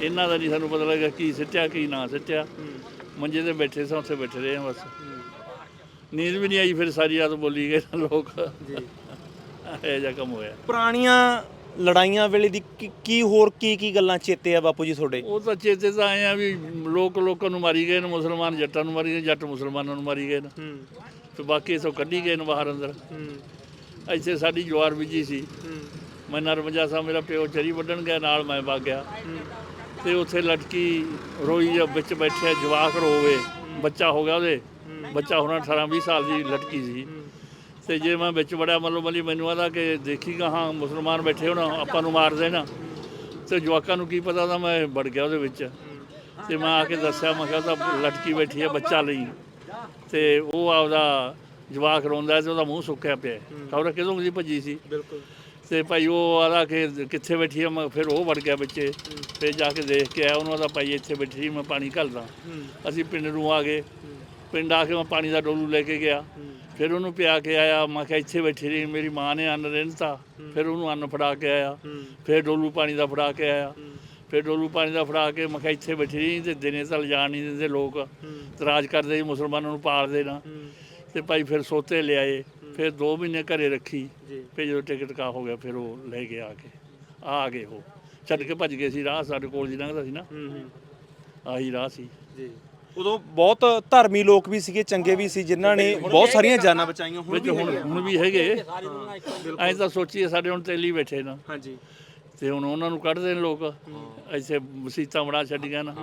ਇਹਨਾਂ ਦਾ ਨਹੀਂ ਸਾਨੂੰ ਪਤਾ ਲੱਗਾ ਕੀ ਸਿੱਟਿਆ ਕੀ ਨਾ ਸਿੱਟਿਆ। ਮੰਜੇ ਤੇ ਬੈਠੇ ਸਾਂ ਉੱਥੇ ਬੈਠੇ ਰਹੇ ਹਾਂ ਬਸ। ਨੀਂਦ ਵੀ ਨਹੀਂ ਆਈ ਫਿਰ ਸਾਰੀ ਰਾਤ ਬੋਲੀ ਗਏ ਲੋਕ। ਜੀ। ਇਹ ਜਿਹਾ ਕੰਮ ਹੋਇਆ। ਪੁਰਾਣੀਆਂ ਲੜਾਈਆਂ ਵੇਲੇ ਦੀ ਕੀ- ਕੀ ਹੋਰ ਕੀ ਕੀ ਗੱਲਾਂ ਚੇਤੇ ਆ ਬਾਪੂ ਜੀ ਤੁਹਾਡੇ? ਉਹ ਤਾਂ ਚੇਤੇ ਤਾਂ ਆਏ ਆ ਵੀ ਲੋਕ ਲੋਕਾਂ ਨੂੰ ਮਾਰੀ ਗਏ ਨੇ ਮੁਸਲਮਾਨ ਜੱਟਾਂ ਨੂੰ ਮਾਰੀ ਗਏ ਜੱਟ ਮੁਸਲਮਾਨਾਂ ਨੂੰ ਮਾਰੀ ਗਏ ਨੇ। ਤੇ ਬਾਕੀ ਇਥੋਂ ਕੱਢੀ ਗਏ ਨੇ ਬਾਹਰ ਅੰਦਰ। ਇੱਥੇ ਸਾਡੀ ਜਵਾਰ ਬੀਜੀ ਸੀ। ਮੈਂ ਨਰਮਜਾ ਸਾਹਿਬ ਮੇਰਾ ਪਿਓ ਚਰੀ ਵੱਢਣ ਗਿਆ ਨਾਲ ਮੈਂ ਵਗ ਗਿਆ। ਤੇ ਉੱਥੇ ਲਟਕੀ ਰੋਈ ਜਾਂ ਵਿੱਚ ਬੈਠਿਆ ਜਵਾਕ ਰੋਵੇ ਬੱਚਾ ਹੋ ਗਿਆ ਉਹਦੇ। ਬੱਚਾ ਹੋਣਾ 18 20 ਸਾਲ ਦੀ ਲਟਕੀ ਸੀ। ਤੇ ਜੇ ਮੈਂ ਵਿੱਚ ਵੜਿਆ ਮੱਲੋ ਮੱਲੀ ਮੈਨੂੰ ਆਦਾ ਕਿ ਦੇਖੀ ਹਾਂ ਮੁਸਲਮਾਨ ਬੈਠੇ ਹੋਣਾ ਆਪਾਂ ਨੂੰ ਮਾਰ ਦੇਣਾ। ਤੇ ਜਵਾਕਾਂ ਨੂੰ ਕੀ ਪਤਾ ਤਾਂ ਮੈਂ ਵੜ ਗਿਆ ਉਹਦੇ ਵਿੱਚ। ਤੇ ਮੈਂ ਆ ਕੇ ਦੱਸਿਆ ਮੈਂ ਕਿਹਾ ਤਾਂ ਲਟਕੀ ਬੈਠੀ ਹੈ ਬੱਚਾ ਲਈ। ਤੇ ਉਹ ਆਪਦਾ ਜਵਾਕ ਰੋਂਦਾ ਤੇ ਉਹਦਾ ਮੂੰਹ ਸੁੱਕਿਆ ਪਿਆ। ਖਬਰ ਕਿਦੋਂ ਦੀ ਭੱਜੀ ਸੀ? ਬਿਲਕੁਲ। ਤੇ ਭਾਈ ਉਹ ਆਦਾ ਕਿ ਕਿੱਥੇ ਬੈਠੀ ਆ ਮੈਂ ਫਿਰ ਉਹ ਵੜ ਗਿਆ ਵਿੱਚੇ। ਫਿਰ ਜਾ ਕੇ ਦੇਖ ਕੇ ਆਇਆ ਉਹਨੂੰ ਆਦਾ ਭਾਈ ਇੱਥੇ ਬੈਠੀ ਮੈਂ ਪਾਣੀ ਘੱਲਦਾ। ਅਸੀਂ ਪਿੰਡ ਨੂੰ ਆ ਗਏ। ਪਿੰਡ ਆ ਕੇ ਮੈਂ ਪਾਣੀ ਦਾ ਡੋਲੂ ਲੈ ਕੇ ਗਿਆ। ਫਿਰ ਉਹਨੂੰ ਪਿਆ ਕੇ ਆਇਆ ਮੈਂ ਕਿਹਾ ਇੱਥੇ ਬੈਠੀ ਰਹੀ ਮੇਰੀ ਮਾਂ ਨੇ ਅੰਨ ਰਹਿੰਤਾ ਫਿਰ ਉਹਨੂੰ ਅੰਨ ਫੜਾ ਕੇ ਆਇਆ। ਫਿਰ ਡੋਲੂ ਪਾਣੀ ਦਾ ਫੜਾ ਕੇ ਆਇਆ। ਫਿਰ ਡੋਲੂ ਪਾਣੀ ਦਾ ਫੜਾ ਕੇ ਮੈਂ ਕਿਹਾ ਇੱਥੇ ਬੈਠੀ ਰਹੀ ਤੇ ਦਿਨੇ ਤਾਂ ਜਾਣ ਨਹੀਂ ਦਿੰਦੇ ਲੋਕ। ਇਤਰਾਜ਼ ਕਰਦੇ ਮੁਸਲਮਾਨਾਂ ਨੂੰ ਪਾਲਦੇ ਨਾ ਤੇ ਭਾਈ ਫਿਰ ਸੋਤੇ ਲਿਆਏ ਫਿਰ 2 ਮਹੀਨੇ ਘਰੇ ਰੱਖੀ। ਫਿਰ ਜਦੋਂ ਟਿਕਟ ਕਾ ਹੋ ਗਿਆ ਫਿਰ ਉਹ ਲੈ ਕੇ ਆ ਕੇ। ਆ ਗਏ ਉਹ। ਛੱਡ ਕੇ ਭੱਜ ਗਏ ਸੀ ਰਾਹ ਸਾਡੇ ਕੋਲ ਜੀ ਲੰਘਦਾ ਸੀ ਨਾ। ਆਹੀ ਰਾਹ ਸੀ। ਜੀ। ਉਦੋਂ ਬਹੁਤ ਧਰਮੀ ਲੋਕ ਵੀ ਸੀਗੇ ਚੰਗੇ ਵੀ ਸੀ ਜਿਨ੍ਹਾਂ ਨੇ ਬਹੁਤ ਸਾਰੀਆਂ ਜਾਨਾਂ ਬਚਾਈਆਂ ਹੁਣ ਵਿੱਚ ਹੁਣ ਹੁਣ ਵੀ ਹੈਗੇ। ਐਂ ਤਾਂ ਸੋਚੀਏ ਸਾਡੇ ਹੁਣ ਤੇਲੀ ਬੈਠੇ ਨਾ। ਹਾਂਜੀ। ਤੇ ਹੁਣ ਉਹਨਾਂ ਨੂੰ ਕੱਢਦੇ ਨੇ ਲੋਕ। ਐਸੇ ਮਸੀਤਾਂ ਬਣਾ ਛੱਡੀਆਂ ਨਾ।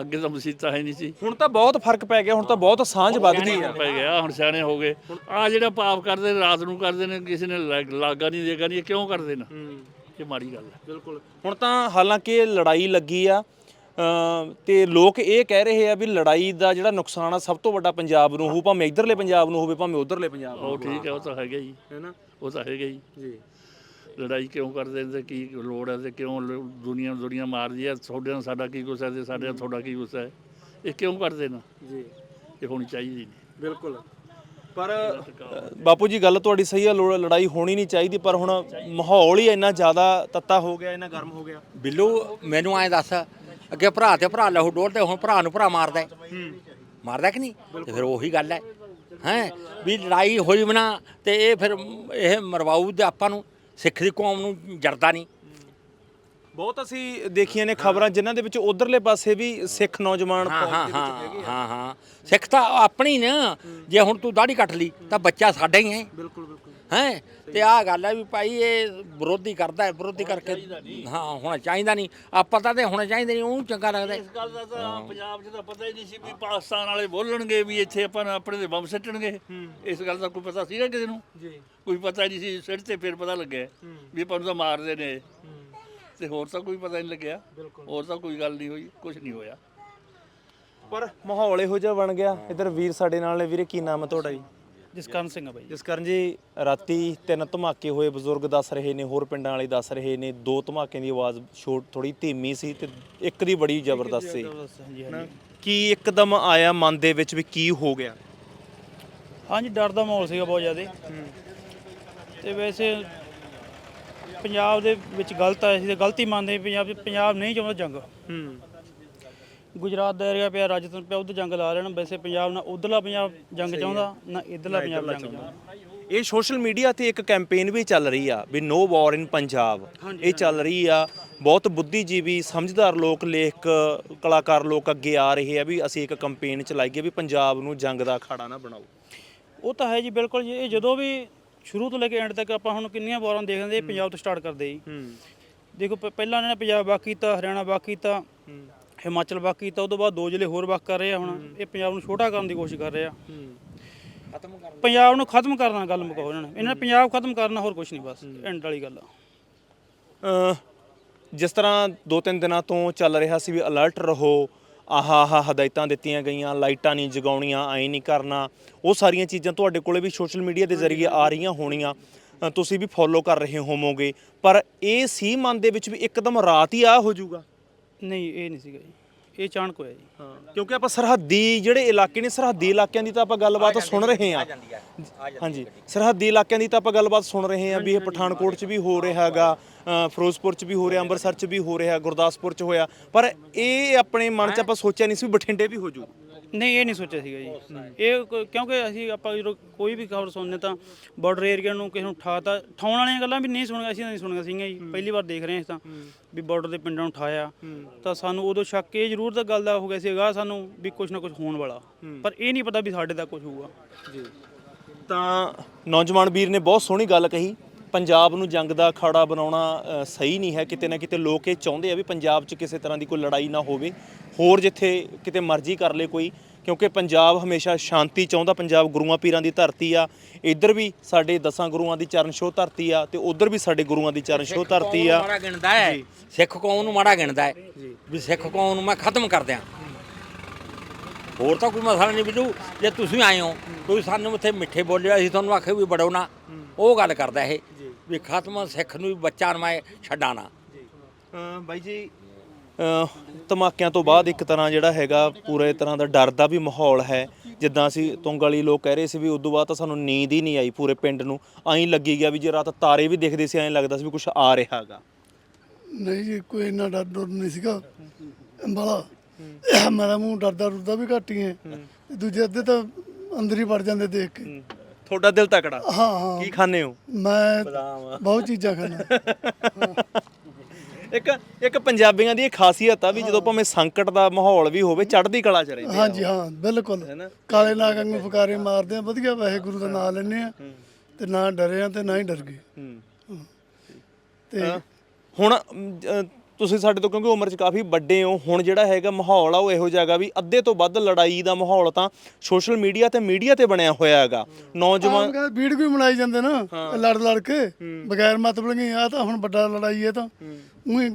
ਅੱਗੇ ਤਾਂ ਮਸੀਤਾਂ ਹੈ ਨਹੀਂ ਸੀ। ਹੁਣ ਤਾਂ ਬਹੁਤ ਫ਼ਰਕ ਪੈ ਗਿਆ ਹੁਣ ਤਾਂ ਬਹੁਤ ਸਾਂਝ ਵੱਧ ਗਈ ਆ। ਪੈ ਗਿਆ ਹੁਣ ਸਿਆਣੇ ਹੋ ਗਏ। ਆ ਜਿਹੜਾ ਪਾਪ ਕਰਦੇ ਨੇ ਰਾਤ ਨੂੰ ਕਰਦੇ ਨੇ ਕਿਸੇ ਨੇ ਲਾਗਾ ਨਹੀਂ ਦੇਗਾ ਨਹੀਂ ਇਹ ਕਿਉਂ ਕਰਦੇ ਨੇ? ਇਹ ਮਾੜੀ ਗੱਲ ਹੈ ਬਿਲਕੁਲ। ਹੁਣ ਤਾਂ ਹਾਲਾਂਕਿ ਲੜਾਈ ਲੱਗੀ ਆ ਤੇ ਲੋਕ ਇਹ ਕਹਿ ਰਹੇ ਆ ਵੀ ਲੜਾਈ ਦਾ ਜਿਹੜਾ ਨੁਕਸਾਨ ਆ ਸਭ ਤੋਂ ਵੱਡਾ ਪੰਜਾਬ ਨੂੰ ਹੋਊ ਭਾਵੇਂ ਇਧਰਲੇ ਪੰਜਾਬ ਨੂੰ ਹੋਵੇ ਭਾਵੇਂ ਉਧਰਲੇ ਪੰਜਾਬ ਨੂੰ ਉਹ ਠੀਕ ਹੈ ਉਹ ਤਾਂ ਹੈਗਾ ਹੀ ਹੈ ਨਾ? ਉਹ ਤਾਂ ਹੈਗਾ ਹੀ ਜੀ। ਲੜਾਈ ਕਿਉਂ ਕਰਦੇ ਨੇ ਤੇ ਕੀ ਲੋੜ ਹੈ ਤੇ ਕਿਉਂ ਲ- ਦੁਨੀਆ ਦੁਨੀਆ ਮਾਰਦੀ ਹੈ? ਤੁਹਾਡੇ ਨਾਲ ਸਾਡਾ ਕੀ ਗੁੱਸਾ ਤੇ ਸਾਡੇ ਨਾਲ ਤੁਹਾਡਾ ਕੀ ਗੁੱਸਾ ਹੈ? ਇਹ ਕਿਉਂ ਕਰਦੇ ਨੇ? ਜੀ। ਇਹ ਹੋਣੀ ਚਾਹੀਦੀ ਨਹੀਂ। ਬਿਲਕੁਲ। ਪਰ ਬਾਪੂ ਜੀ ਗੱਲ ਤੁਹਾਡੀ ਸਹੀ ਆ ਲੋ- ਲੜਾਈ ਹੋਣੀ ਨਹੀਂ ਚਾਹੀਦੀ ਪਰ ਹੁਣ ਮਾਹੌਲ ਹੀ ਇੰਨਾ ਜ਼ਿਆਦਾ ਤੱਤਾ ਹੋ ਗਿਆ ਇੰਨਾ ਗਰਮ ਹੋ ਗਿਆ। ਬਿੱਲੂ ਮੈਨੂੰ ਐਂ ਦੱਸ ਅੱਗੇ ਭਰਾ ਤੇ ਭਰਾ ਲਹੂ ਡੋਲਦੇ ਹੁਣ ਭਰਾ ਨੂੰ ਭਰਾ ਮਾਰਦਾ ਹੈ। ਮਾਰਦਾ ਕਿ ਨਹੀਂ? ਤੇ ਫਿਰ ਉਹੀ ਗੱਲ ਹੈ। ਹੈ? ਵੀ ਲੜਾਈ ਹੋਈ ਬਣਾ ਤੇ ਇਹ ਫਿਰ ਇਹ ਮਰਵਾਊ ਤੇ ਆਪਾਂ ਨੂੰ ਸਿੱਖ ਦੀ ਕੌਮ ਨੂੰ ਜਰਦਾ ਨਹੀਂ। ਬਹੁਤ ਅਸੀਂ ਦੇਖੀਆਂ ਨੇ ਖਬਰਾਂ ਜਿਨ੍ਹਾਂ ਦੇ ਵਿੱਚ ਉਧਰਲੇ ਪਾਸੇ ਵੀ ਸਿੱਖ ਨੌਜਵਾਨ ਹਾਂ ਹਾਂ। ਹਾਂ ਹਾਂ ਸਿੱਖ ਤਾਂ ਆਪਣੀ ਨਾ ਜੇ ਹੁਣ ਤੂੰ ਦਾੜੀ ਕੱਟ ਲਈ ਤਾਂ ਬੱਚਾ ਸਾਡਾ ਹੀ ਹੈ। ਬਿਲਕੁਲ ਬਿਲਕੁਲ। ਹੈ? ਤੇ ਆਹ ਗੱਲ ਹੈ ਵੀ ਭਾਈ ਇਹ ਵਿਰੋਧੀ ਕਰਦਾ ਹੈ ਵਿਰੋਧੀ ਕਰਕੇ ਹਾਂ ਹੋਣਾ ਚਾਹੀਦਾ ਨਹੀਂ। ਆਪਾਂ ਤਾਂ ਤੇ ਹੋਣਾ ਚਾਹੀਦਾ ਨਹੀਂ ਉਹਨੂੰ ਚੰਗਾ ਲੱਗਦਾ ਹੈ। ਇਸ ਗੱਲ ਦਾ ਤਾਂ ਪੰਜਾਬ 'ਚ ਤਾਂ ਪਤਾ ਹੀ ਨਹੀਂ ਸੀ ਵੀ ਪਾਕਿਸਤਾਨ ਵਾਲੇ ਬੋਲਣਗੇ ਵੀ ਇੱਥੇ ਆਪਾਂ ਨੂੰ ਆਪਣੇ ਦੇ ਬੰਬ ਸੱਟਣਗੇ। ਇਸ ਗੱਲ ਦਾ ਕੋਈ ਪਤਾ ਸੀਗਾ ਕਿਸੇ ਨੂੰ? ਜੀ। ਕੋਈ ਪਤਾ ਨਹੀਂ ਸੀ ਸਿਰ ਤੇ ਫਿਰ ਪਤਾ ਲੱਗਿਆ। ਵੀ ਆਪਾਂ ਨੂੰ ਤਾਂ ਮਾਰਦੇ ਨੇ। ਤੇ ਹੋਰ ਤਾਂ ਕੋਈ ਪਤਾ ਨਹੀਂ ਲੱਗਿਆ। ਹੋਰ ਤਾਂ ਕੋਈ ਗੱਲ ਨਹੀਂ ਹੋਈ ਕੁਝ ਨਹੀਂ ਹੋਇਆ। ਪਰ ਮਾਹੌਲ ਇਹੋ ਜਿਹਾ ਬਣ ਗਿਆ। ਇਧਰ ਵੀਰ ਸਾਡੇ ਨਾਲ ਨੇ। ਵੀਰੇ ਕੀ ਨਾਮ ਹੈ ਤੁਹਾਡਾ ਜੀ? ਜਸਕਰਨ ਸਿੰਘ ਆ ਬਾਈ ਜਸਕਰਨ ਜੀ ਰਾਤੀ ਤਿੰਨ ਧਮਾਕੇ ਹੋਏ ਬਜ਼ੁਰਗ ਦੱਸ ਰਹੇ ਨੇ ਹੋਰ ਪਿੰਡਾਂ ਵਾਲੇ ਦੱਸ ਰਹੇ ਨੇ ਦੋ ਧਮਾਕਿਆਂ ਦੀ ਆਵਾਜ਼ ਛੋਟ ਥੋੜੀ ਧੀਮੀ ਸੀ ਤੇ ਇੱਕ ਦੀ ਬੜੀ ਜ਼ਬਰਦਸਤ ਸੀ। ਹਾਂਜੀ ਹਾਂਜੀ। ਕੀ ਇੱਕਦਮ ਆਇਆ ਮਨ ਦੇ ਵਿੱਚ ਵੀ ਕੀ ਹੋ ਗਿਆ? ਹਾਂਜੀ ਡਰ ਦਾ ਮਾਹੌਲ ਸੀਗਾ ਬਹੁਤ ਜ਼ਿਆਦਾ। ਤੇ ਵੈਸੇ ਪੰਜਾਬ ਦੇ ਵਿੱਚ ਗਲਤ ਆਇਆ ਸੀ ਤੇ ਗਲਤੀ ਮੰਨਦੇ ਪੰਜਾਬ ਪੰਜਾਬ ਨਹੀਂ ਚਾਹੁੰਦਾ ਜੰਗ। ਹੂੰ। ਗੁਜਰਾਤ ਦਾ ਏਰੀਆ ਪਿਆ ਰਾਜਸਥਾਨ ਪਿਆ ਉਧਰ ਜੰਗ ਲਾ ਲੈਣ। ਵੈਸੇ ਪੰਜਾਬ ਨਾ ਉਧਰਲਾ ਪੰਜਾਬ ਜੰਗ ਚਾਹੁੰਦਾ ਨਾ ਇਧਰਲਾ ਪੰਜਾਬ ਜੰਗ ਚਾਹੁੰਦਾ। ਇਹ ਸੋਸ਼ਲ ਮੀਡੀਆ ਤੇ ਇੱਕ ਕੈਂਪੇਨ ਵੀ ਚੱਲ ਰਹੀ ਆ ਵੀ ਨੋ ਵਾਰ ਇਨ ਪੰਜਾਬ ਇਹ ਚੱਲ ਰਹੀ ਆ ਬਹੁਤ ਬੁੱਧੀਜੀਵੀ ਸਮਝਦਾਰ ਲੋਕ ਲੇਖਕ ਕਲਾਕਾਰ ਲੋਕ ਅੱਗੇ ਆ ਰਹੇ ਆ ਵੀ ਅਸੀਂ ਇੱਕ ਕੈਂਪੇਨ ਚਲਾਈਏ ਵੀ ਪੰਜਾਬ ਨੂੰ ਜੰਗ ਦਾ ਅਖਾੜਾ ਨਾ ਬਣਾਓ। ਉਹ ਤਾਂ ਹੈ ਜੀ ਬਿਲਕੁਲ ਜੀ। ਇਹ ਜਦੋਂ ਵੀ ਸ਼ੁਰੂ ਤੋਂ ਲੈ ਕੇ ਐਂਡ ਤੱਕ ਆਪਾਂ ਹੁਣ ਕਿੰਨੀਆਂ ਵਾਰਾਂ ਦੇਖਦੇ ਪੰਜਾਬ ਤੋਂ ਸਟਾਰਟ ਕਰਦੇ ਜੀ। ਦੇਖੋ ਪਹਿਲਾਂ ਇਹਨਾਂ ਨੇ ਪੰਜਾਬ ਵੱਖ ਕੀਤਾ ਹਰਿਆਣਾ ਵੱਖ ਕੀਤਾ। ਹਿਮਾਚਲ ਵੱਖ ਕੀਤਾ ਉਹ ਤੋਂ ਬਾਅਦ ਦੋ ਜ਼ਿਲ੍ਹੇ ਹੋਰ ਵੱਖ ਕਰ ਰਹੇ ਆ ਹੁਣ। ਇਹ ਪੰਜਾਬ ਨੂੰ ਛੋਟਾ ਕਰਨ ਦੀ ਕੋਸ਼ਿਸ਼ ਕਰ ਰਹੇ ਆ। ਖਤਮ ਪੰਜਾਬ ਨੂੰ ਖਤਮ ਕਰਨਾ ਗੱਲ ਮੁਕਾਓ ਇਹਨਾਂ ਨੇ ਇਹਨਾਂ ਨੇ ਪੰਜਾਬ ਖਤਮ ਕਰਨਾ ਹੋਰ ਕੁਝ ਨਹੀਂ ਬਸ ਐਂਡ ਵਾਲੀ ਗੱਲ ਆ। ਜਿਸ ਤਰ੍ਹਾਂ ਦੋ ਤਿੰਨ ਦਿਨਾਂ ਤੋਂ ਚੱਲ ਰਿਹਾ ਸੀ ਵੀ ਅਲਰਟ ਰਹੋ ਆਹ ਆਹ ਹਦਾਇਤਾਂ ਦਿੱਤੀਆਂ ਗਈਆਂ ਲਾਈਟਾਂ ਨਹੀਂ ਜਗਾਉਣੀਆਂ ਐਂ ਨਹੀਂ ਕਰਨਾ ਉਹ ਸਾਰੀਆਂ ਚੀਜ਼ਾਂ ਤੁਹਾਡੇ ਕੋਲੇ ਵੀ ਸੋਸ਼ਲ ਮੀਡੀਆ ਦੇ ਜ਼ਰੀਏ ਆ ਰਹੀਆਂ ਹੋਣੀਆਂ। ਤੁਸੀਂ ਵੀ ਫੋਲੋ ਕਰ ਰਹੇ ਹੋਵੋਗੇ। ਪਰ ਇਹ ਸੀ ਮਨ ਦੇ ਵਿੱਚ ਵੀ ਇੱਕਦਮ ਰਾਤ ਹੀ ਆ ਹੋ ਜਾਊਗਾ। ਨਹੀਂ ਇਹ ਨਹੀਂ ਸੀਗਾ ਜੀ। ਇਹ ਅਚਾਨਕ ਹੋਇਆ ਜੀ। ਕਿਉਂਕਿ ਆਪਾਂ ਸਰਹੱਦੀ ਜਿਹੜੇ ਇਲਾਕੇ ਨੇ ਸਰਹੱਦੀ ਇਲਾਕਿਆਂ ਦੀ ਤਾਂ ਆਪਾਂ ਗੱਲਬਾਤ ਸੁਣ ਰਹੇ ਹਾਂ। ਹੈ ਹਾਂਜੀ ਸਰਹੱਦੀ ਇਲਾਕਿਆਂ ਦੀ ਤਾਂ ਆਪਾਂ ਗੱਲਬਾਤ ਸੁਣ ਰਹੇ ਹਾਂ ਵੀ ਇਹ ਪਠਾਨਕੋਟ 'ਚ ਵੀ ਹੋ। ਰਿਹਾ ਹੈਗਾ ਫਿਰੋਜ਼ਪੁਰ 'ਚ ਵੀ ਹੋ ਰਿਹਾ ਅੰਮ੍ਰਿਤਸਰ 'ਚ ਵੀ ਹੋ ਰਿਹਾ ਗੁਰਦਾਸਪੁਰ 'ਚ ਹੋਇਆ। ਪਰ ਇਹ ਆਪਣੇ ਮਨ 'ਚ ਆਪਾਂ ਸੋਚਿਆ ਨਹੀਂ ਸੀ ਵੀ ਬਠਿੰਡੇ ਵੀ ਹੋ ਜੂ। ਨਹੀਂ ਇਹ ਨਹੀਂ ਸੋਚਿਆ ਸੀਗਾ ਜੀ। ਇਹ ਕਿਉਂਕਿ ਅਸੀਂ ਆਪਾਂ ਜਦੋਂ ਕੋਈ ਵੀ ਖਬਰ ਸੁਣਨੇ ਤਾਂ ਬਾਰਡਰ ਏਰੀਆ ਨੂੰ ਕਿਸੇ ਨੂੰ ਠਾਤਾ ਠਾਉਣ ਵਾਲੀਆਂ ਗੱਲਾਂ ਵੀ ਨਹੀਂ ਸੁਣੀਆਂ ਅਸੀਂ ਨਹੀਂ ਸੁਣੀਆਂ ਸੀਗੀਆਂ ਜੀ। ਪਹਿਲੀ ਵਾਰ ਦੇਖ ਰਹੇ ਹਾਂ ਅਸੀਂ ਤਾਂ ਵੀ ਬਾਰਡਰ ਦੇ ਪਿੰਡਾਂ ਨੂੰ ਠਾਇਆ। ਤਾਂ ਸਾਨੂੰ ਉਦੋਂ ਸ਼ੱਕ ਇਹ ਜ਼ਰੂਰ ਤਾਂ ਗੱਲ ਦਾ ਹੋ ਗਿਆ ਸੀਗਾ ਸਾਨੂੰ ਵੀ ਕੁਝ ਨਾ ਕੁਝ ਹੋਣ ਵਾਲਾ। ਪਰ ਇਹ ਨਹੀਂ ਪਤਾ ਵੀ ਸਾਡੇ ਦਾ ਕੁਝ ਹੋਊਗਾ। ਤਾਂ ਨੌਜਵਾਨ ਵੀਰ ਨੇ ਬਹੁਤ ਸੋਹਣੀ ਗੱਲ ਕਹੀ। ਪੰਜਾਬ ਨੂੰ ਜੰਗ ਦਾ ਅਖਾੜਾ ਬਣਾਉਣਾ ਸਹੀ ਨਹੀਂ ਹੈ। ਕਿਤੇ ਨਾ ਕਿਤੇ ਲੋਕ ਇਹ ਚਾਹੁੰਦੇ ਆ ਵੀ ਪੰਜਾਬ 'ਚ ਕਿਸੇ ਤਰ੍ਹਾਂ ਦੀ ਕੋਈ ਲੜਾਈ ਨਾ ਹੋਵੇ। ਹੋਰ ਜਿੱਥੇ ਕਿਤੇ ਮਰਜ਼ੀ ਕਰ ਲੇ ਕੋਈ ਕਿਉਂਕਿ ਪੰਜਾਬ ਹਮੇਸ਼ਾ ਸ਼ਾਂਤੀ ਚਾਹੁੰਦਾ ਪੰਜਾਬ ਗੁਰੂਆਂ ਪੀਰਾਂ ਦੀ ਧਰਤੀ ਆ। ਇੱਧਰ ਵੀ ਸਾਡੇ ਦਸਾਂ ਗੁਰੂਆਂ ਦੀ ਚਰਨ ਛੋਹ ਧਰਤੀ ਆ ਤੇ ਉੱਧਰ ਵੀ ਸਾਡੇ ਗੁਰੂਆਂ ਦੀ ਚਰਨ ਛੋਹ ਧਰਤੀ ਆ। ਮਾੜਾ ਗਿਣਦਾ ਹੈ। ਸਿੱਖ ਕੌਮ ਨੂੰ ਮਾੜਾ ਗਿਣਦਾ ਹੈ। ਵੀ ਸਿੱਖ ਕੌਮ ਨੂੰ ਮੈਂ ਖਤਮ ਕਰ ਦਿਆਂ। ਹੋਰ ਤਾਂ ਕੋਈ ਮਸਲਾ ਨਹੀਂ ਬਿਜੂ ਜੇ ਤੁਸੀਂ ਆਏ ਹੋ ਤੁਸੀਂ ਸਾਨੂੰ ਉੱਥੇ ਮਿੱਠੇ ਬੋਲਿਆ ਅਸੀਂ ਤੁਹਾਨੂੰ ਆਖੇ ਵੀ ਬੜੋ ਨਾ। ਉਹ ਗੱਲ ਕਰਦਾ ਇਹ। ਵੀ ਖਤਮ ਸਿੱਖ ਨੂੰ ਵੀ ਬੱਚਾ ਨੂੰ ਮੈਂ ਛੱਡਾਣਾ ਅ, ਬਾਈ ਜੀ ਅ, ਧਮਾਕਿਆਂ ਤੋਂ ਬਾਅਦ ਇੱਕ ਤਰ੍ਹਾਂ ਜਿਹੜਾ ਹੈਗਾ ਪੂਰੇ ਤਰ੍ਹਾਂ ਦਾ ਡਰ ਦਾ ਵੀ ਮਾਹੌਲ ਹੈ। ਜਿੱਦਾਂ ਅਸੀਂ ਤੁੰਗ ਵਾਲੀ ਲੋਕ ਕਹਿ ਰਹੇ ਸੀ ਵੀ ਉਦੋਂ ਬਾਅਦ ਤਾਂ ਸਾਨੂੰ ਨੀਂਦ ਹੀ ਨਹੀਂ ਆਈ ਪੂਰੇ ਪਿੰਡ ਨੂੰ। ਐਂ ਲੱਗੀ ਗਿਆ ਵੀ ਜੇ ਰਾਤ ਤਾਰੇ ਵੀ ਦਿਖਦੇ ਸੀ ਐਂ ਲੱਗਦਾ ਸੀ ਵੀ ਕੁਝ ਆ ਰਿਹਾ ਹੈਗਾ। ਨਹੀਂ ਜੀ ਕੋਈ ਇੰਨਾ ਡਰ ਡਰ ਨਹੀਂ ਸੀਗਾ। ਬਾਲਾ ਮੇਰਾ ਮੂੰਹ ਡਰਦਾ ਡਰਦਾ ਵੀ ਘੱਟ ਹੀ ਹੈ। ਤੇ ਦੂਜੇ ਅੱਧੇ ਤਾਂ ਅੰਦਰ ਹੀ ਵੜ ਜਾਂਦੇ ਦੇਖ ਕੇ। ਤੁਹਾਡਾ ਦਿਲ ਤਕੜਾ। ਹਾਂ ਹਾਂ। ਕੀ ਖਾਣੇ ਹੋ? ਮੈਂ ਬਹੁਤ ਚੀਜ਼ਾਂ ਖਾਣਾ ਇੱਕ ਇੱਕ ਪੰਜਾਬੀਆਂ ਦੀ ਇਹ ਖਾਸੀਅਤ ਆ ਵੀ ਜਦੋਂ ਭਾਵੇਂ ਸੰਕਟ ਦਾ ਮਾਹੌਲ ਵੀ ਹੋਵੇ ਚੜ੍ਹਦੀ ਕਲਾ ਚ ਰਹਿੰਦੇ ਆ। ਹਾਂਜੀ ਹਾਂ ਬਿਲਕੁਲ। ਕਾਲੇ ਨਾਗ ਵਾਂਗੂ ਫੁਕਾਰੇ ਮਾਰਦੇ ਆ ਵਧੀਆ ਵੈਸੇ ਗੁਰੂ ਦਾ ਨਾਮ ਲੈਂਦੇ ਆ। ਤੇ ਨਾ ਡਰੇ ਆ ਤੇ ਨਾ ਹੀ ਡਰ ਗਏ। ਹੂੰ। ਤੇ ਹੁਣ ਅਮ, ਤੁਸੀਂ ਸਾਡੇ ਤੋਂ ਕਿਉਂਕਿ ਉਮਰ 'ਚ ਕਾਫੀ ਵੱਡੇ ਹੋ ਹੁਣ ਜਿਹੜਾ ਹੈਗਾ ਮਾਹੌਲ ਆ ਉਹ ਇਹੋ ਜਿਹਾ ਹੈਗਾ ਵੀ ਅੱਧੇ ਤੋਂ ਵੱਧ ਲੜਾਈ ਦਾ ਮਾਹੌਲ ਤਾਂ ਸੋਸ਼ਲ ਮੀਡੀਆ ਤੇ ਮੀਡੀਆ ਤੇ ਬਣਿਆ ਹੋਇਆ ਹੈਗਾ। ਨੌਜਵਾਨ ਆਮ ਵੀਡੀਓ ਵੀ ਬਣਾਈ ਜਾਂਦੇ ਨਾ ਲੜ ਲੜ ਕੇ ਬਗੈਰ ਮਤਲਬ ਨਹੀਂ ਆ ਤਾਂ ਹੁਣ ਵੱਡਾ ਲੜਾਈ ਹੈ ਤਾਂ। ਉਹੀ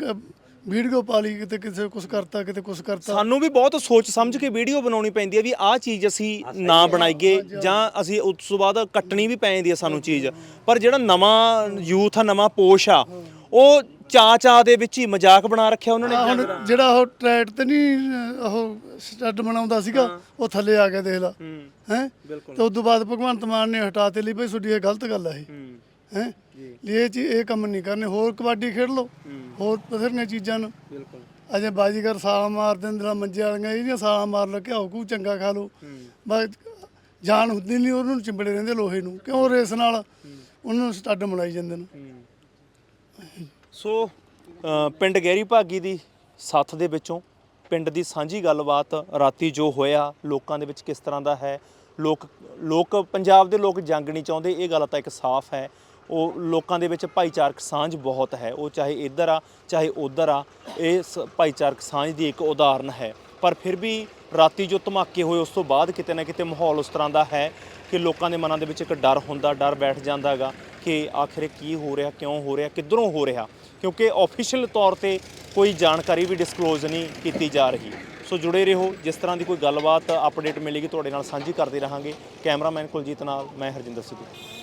ਵੀਡੀਓ ਪਾ ਲਈ ਕਿਤੇ ਕਿਸੇ ਕੁਛ ਕਰਤਾ ਕਿਤੇ ਕੁਛ ਕਰਤਾ। ਸਾਨੂੰ ਵੀ ਬਹੁਤ ਸੋਚ ਸਮਝ ਕੇ ਵੀਡੀਓ ਬਣਾਉਣੀ ਪੈਂਦੀ ਹੈ ਵੀ ਆਹ ਚੀਜ਼ ਅਸੀਂ ਨਾ ਬਣਾਈਏ ਜਾਂ ਅਸੀਂ ਉਸ ਤੋਂ ਬਾਅਦ ਕੱਟਣੀ ਵੀ ਪੈ ਜਾਂਦੀ ਹੈ ਸਾਨੂੰ ਚੀਜ਼। ਪਰ ਜਿਹੜਾ ਨਵਾਂ ਯੂਥ ਆ ਨਵਾਂ ਪੋਸ਼ ਆ ਉਹ ਚਾ ਚਾ ਦੇ ਵਿੱਚ ਹੀ ਮਜ਼ਾਕ ਬਣਾ ਰੱਖਿਆ ਉਹਨਾਂ ਨੇ। ਹੁਣ ਜਿਹੜਾ ਉਹ ਟਰੈਟ ਤੇ ਨਹੀਂ ਉਹ ਸਟੱਡ ਬਣਾਉਂਦਾ ਸੀਗਾ ਉਹ ਥੱਲੇ ਆ ਗਿਆ ਦੇਖ ਲਾ। ਹੈ। ਤੇ ਉਸ ਤੋਂ ਬਾਅਦ ਭਗਵੰਤ ਮਾਨ ਨੇ ਹਟਾ ਤੇ ਲਈ ਭਈ ਤੁਹਾਡੀ ਇਹ ਗਲਤ ਗੱਲ ਹੈ ਇਹ। ਹੈ। ਇਹ ਚੀ ਇਹ ਕੰਮ ਨਹੀਂ ਕਰਨੇ ਹੋਰ ਕਬੱਡੀ ਖੇਡ ਲਓ ਹੋਰ ਬਥੇਰੀਆਂ ਚੀਜ਼ਾਂ ਨੂੰ। ਬਿਲਕੁਲ। ਅਜੇ ਬਾਜੀਗਰ ਸਾਲਾ ਮਾਰ ਦਿੰਦੇ ਨਾਲ ਮੰਜੇ ਵਾਲੀਆਂ ਇਹਦੀਆਂ ਸਾਲਾ ਮਾਰ ਲੋ ਘਿਓ ਕੂ ਚੰਗਾ ਖਾ ਲਓ। ਬਸ ਜਾਨ ਹੁੰਦੀ ਨਹੀਂ ਉਹਨਾਂ ਨੂੰ ਚਿੰਬੜੇ ਰਹਿੰਦੇ ਲੋਹੇ ਨੂੰ ਕਿਉਂ ਰੇਸ ਨਾਲ ਉਹਨਾਂ ਨੂੰ ਸਟੱਡ ਮਲਾਈ ਜਾਂਦੇ ਨੇ। ਸੋ ਪਿੰਡ ਗਹਿਰੀ ਭਾਗੀ ਦੀ ਸੱਥ ਦੇ ਵਿੱਚੋਂ ਪਿੰਡ ਦੀ ਸਾਂਝੀ ਗੱਲਬਾਤ ਰਾਤੀ ਜੋ ਹੋਇਆ, ਲੋਕਾਂ ਦੇ ਵਿੱਚ ਕਿਸ ਤਰ੍ਹਾਂ ਦਾ ਹੈ, ਲੋਕ ਲੋਕ, ਪੰਜਾਬ ਦੇ ਲੋਕ ਜੰਗ ਨਹੀਂ ਚਾਹੁੰਦੇ, ਇਹ ਗੱਲ ਤਾਂ ਇੱਕ ਸਾਫ਼ ਹੈ। ਉਹ ਲੋਕਾਂ ਦੇ ਵਿੱਚ ਭਾਈਚਾਰਕ ਸਾਂਝ ਬਹੁਤ ਹੈ। ਉਹ ਚਾਹੇ ਇੱਧਰ ਆ, ਚਾਹੇ ਉੱਧਰ ਆ, ਇਹ ਸ- ਭਾਈਚਾਰਕ ਸਾਂਝ ਦੀ ਇੱਕ ਉਦਾਹਰਨ ਹੈ। ਪਰ ਫਿਰ ਵੀ ਰਾਤੀ ਜੋ ਧਮਾਕੇ ਹੋਏ, ਉਸ ਤੋਂ ਬਾਅਦ ਕਿਤੇ ਨਾ ਕਿਤੇ ਮਾਹੌਲ ਉਸ ਤਰ੍ਹਾਂ ਦਾ ਹੈ ਕਿ ਲੋਕਾਂ ਦੇ ਮਨਾਂ ਦੇ ਵਿੱਚ ਇੱਕ ਡਰ ਹੁੰਦਾ, ਡਰ ਬੈਠ ਜਾਂਦਾਗਾ ਕਿ ਆਖਿਰ ਕੀ ਹੋ ਰਿਹਾ, ਕਿਉਂ ਹੋ ਰਿਹਾ, ਕਿੱਧਰੋਂ ਹੋ ਰਿਹਾ। ਕਿਉਂਕਿ ਆਫੀਸ਼ੀਅਲ ਤੌਰ ਤੇ ਕੋਈ ਜਾਣਕਾਰੀ ਵੀ ਡਿਸਕਲੋਜ਼ ਨਹੀਂ ਕੀਤੀ ਜਾ ਰਹੀ। ਸੋ ਜੁੜੇ ਰਹੋ, ਜਿਸ ਤਰ੍ਹਾਂ ਦੀ ਕੋਈ ਗੱਲਬਾਤ ਅਪਡੇਟ ਮਿਲੇਗੀ, ਤੁਹਾਡੇ ਨਾਲ ਸਾਂਝੀ ਕਰਦੇ ਰਹਾਂਗੇ। ਕੈਮਰਾਮੈਨ ਕੁਲਜੀਤ ਨਾਲ ਮੈਂ ਹਰਜਿੰਦਰ ਸਿੱਧੂ।